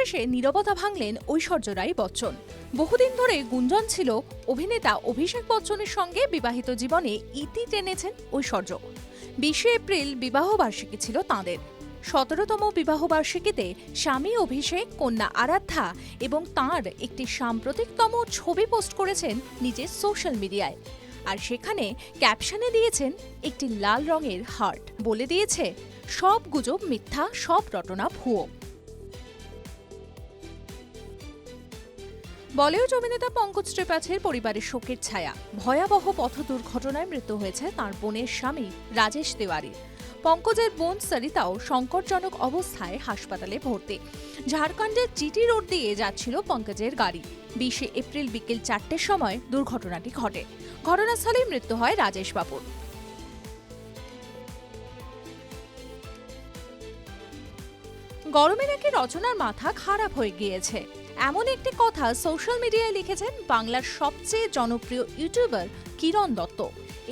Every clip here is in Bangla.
এসে নীরবতা ভাঙলেন ঐশ্বর্য রায় বচ্চন। বহুদিন ধরে গুঞ্জন ছিল অভিনেতা অভিষেক বচ্চনের সঙ্গে বিবাহিত জীবনে ইতি টেনেছেন ঐশ্বর্য। বিশে এপ্রিল বিবাহবার্ষিকী ছিল তাঁদের। সতেরোতম বিবাহবার্ষিকীতে স্বামী অভিষেক, কন্যা আরাধ্যা এবং তাঁর একটি সাম্প্রতিকতম ছবি পোস্ট করেছেন নিজের সোশ্যাল মিডিয়ায়। আর সেখানে ক্যাপশনে দিয়েছেন একটি লাল রঙের হার্ট। বলে দিয়েছে, সব গুজব মিথ্যা, সব রটনা ভুয়ো। বলিউড অভিনেতা পঙ্কজ ত্রিপাঠীর পরিবারের শোকের ছায়া। ভয়াবহ পথ দুর্ঘটনায় মৃত্যু হয়েছে তার বোনের স্বামী, রাজেশ তিওয়ারি। পঙ্কজের বোন সরিতাও সংকটজনক অবস্থায় হাসপাতালে ভর্তি। ঝাড়খণ্ডের জিটি রোড দিয়ে যাচ্ছিল পঙ্কজের গাড়ি। বিশে এপ্রিল বিকেল চারটের সময় দুর্ঘটনাটি ঘটে। ঘটনাস্থলেই মৃত্যু হয় রাজেশ বাবুর। গরমে নাকি রচনার মাথা খারাপ হয়ে গিয়েছে। এমন একটি কথা সোশ্যাল মিডিয়ায় লিখেছেন বাংলার সবচেয়ে জনপ্রিয় ইউটিউবার কিরণ দত্ত।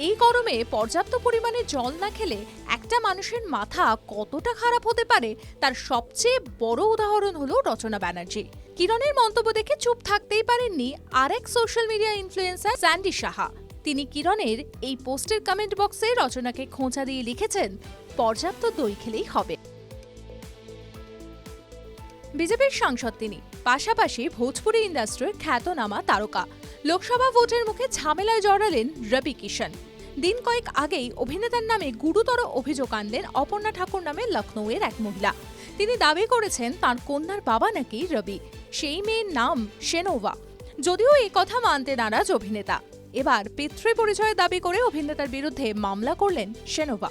এই গরমে পর্যাপ্ত পরিমাণে জল না খেলে একটা মানুষের মাথা কতটা খারাপ হতে পারে তার সবচেয়ে বড় উদাহরণ হলো রচনা ব্যানার্জি। কিরণের মন্তব্য দেখে চুপ থাকতেই পারেননি আরেক social media influencer Sandy Saha. তিনি কিরণের এই পোস্টের কমেন্ট বক্সে রচনাকে খোঁচা দিয়ে লিখেছেন, পর্যাপ্ত দই খেলেই হবে। বিজেপির সাংসদ তিনি। পাশাপাশি ভোজপুরি ইন্ডাস্ট্রির খ্যাতনামা তারকা। লোকসভা ভোটের মুখে ঝামেলায় জড়ালেন রবি কিষণ। দিন কয়েক আগেই অভিনেতার নামে গুরুতর অভিযোগ আনলেন অপর্ণা ঠাকুর নামে লখনৌয়ের এক মহিলা। তিনি দাবি করেছেন, তার কন্যার বাবা নাকি রবি। সেই মেয়ের নাম সেনোভা যদিও এই কথা মানতে নারাজ অভিনেতা। এবার পিতৃ পরিচয়ের দাবি করে অভিনেতার বিরুদ্ধে মামলা করলেন শেনোভা।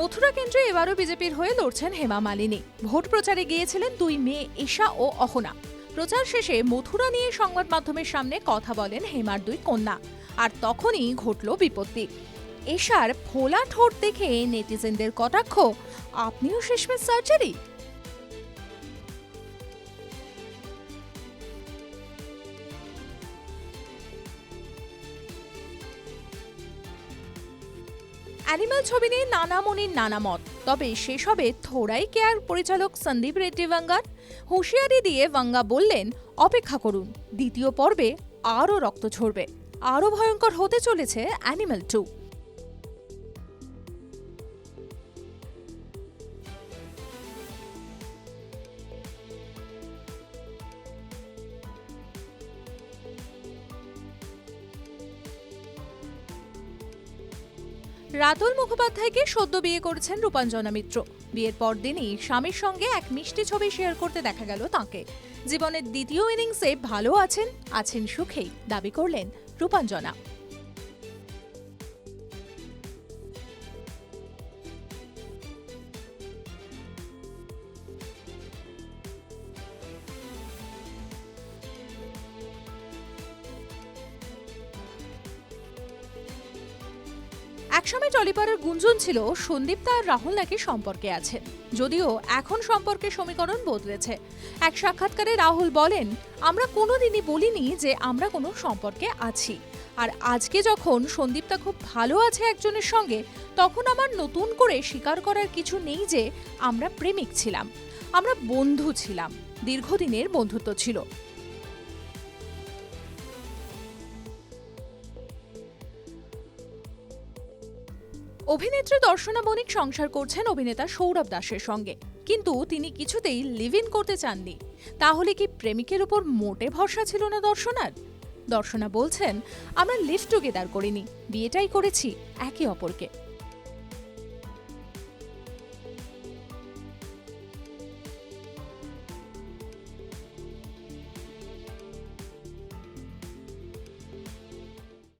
মথুরা কেন্দ্রে এবারও বিজেপির হয়ে লড়ছেন হেমা মালিনী। ভোট প্রচারে গিয়েছিলেন দুই মেয়ে ঈশা ও অহনা। প্রচার শেষে মথুরা নিয়ে সংবাদ মাধ্যমের সামনে কথা বলেন হেমার দুই কন্যা। আর তখনই ঘটল বিপত্তি। এশার ফোলা ঠোঁট দেখে নেটিজেনদের কটাক্ষ, আপনিও শেষমেশ সার্জারি? অ্যানিমাল ছবি নিয়ে নানা মনের নানা মত। তবে সেসবে থোড়াই কেয়ার পরিচালক সন্দীপ রেড্ডি ভাঙ্গার হুঁশিয়ারি দিয়ে ভাঙ্গা বললেন, অপেক্ষা করুন, দ্বিতীয় পর্বে আরও রক্ত ঝরবে। আরও ভয়ঙ্কর হতে চলেছে অ্যানিমাল টু। রাতুল মুখোপাধ্যায়কে সদ্য বিয়ে করেছেন রূপাঞ্জনা মিত্র বিয়ের পর দিনই স্বামীর সঙ্গে এক মিষ্টি ছবি শেয়ার করতে দেখা গেল তাঁকে। জীবনের দ্বিতীয় ইনিংসে ভালো আছেন আছেন সুখেই, দাবি করলেন রূপাঞ্জনা। একসময় টলিপাড়ার গুঞ্জন ছিল, সন্দীপ তার রাহুল নাকি সম্পর্কে আছেন যদিও এখন সম্পর্কে সমীকরণ বদলেছে। এক সাক্ষাৎকারে রাহুল বলেন, আমরা কোনোদিনই বলিনি যে আমরা কোনো সম্পর্কে আছি। আর আজকে যখন সন্দীপটা খুব ভালো আছে একজনের সঙ্গে, তখন আমার নতুন করে স্বীকার করার কিছু নেই যে আমরা প্রেমিক ছিলাম। আমরা বন্ধু ছিলাম। দীর্ঘদিনের বন্ধুত্ব ছিল। অভিনেত্রী দর্শনা বণিক সংসার করছেন অভিনেতা সৌরভ দাসের সঙ্গে। কিন্তু তিনি কিছুতেই লিভ ইন করতে চাননি। তাহলে কি প্রেমিকের উপর মোটে ভরসা ছিল না দর্শনার? দর্শনা বলছেন, আমরা লিভ টুগেদার করিনি। বিয়েটাই করেছি একে অপরকে।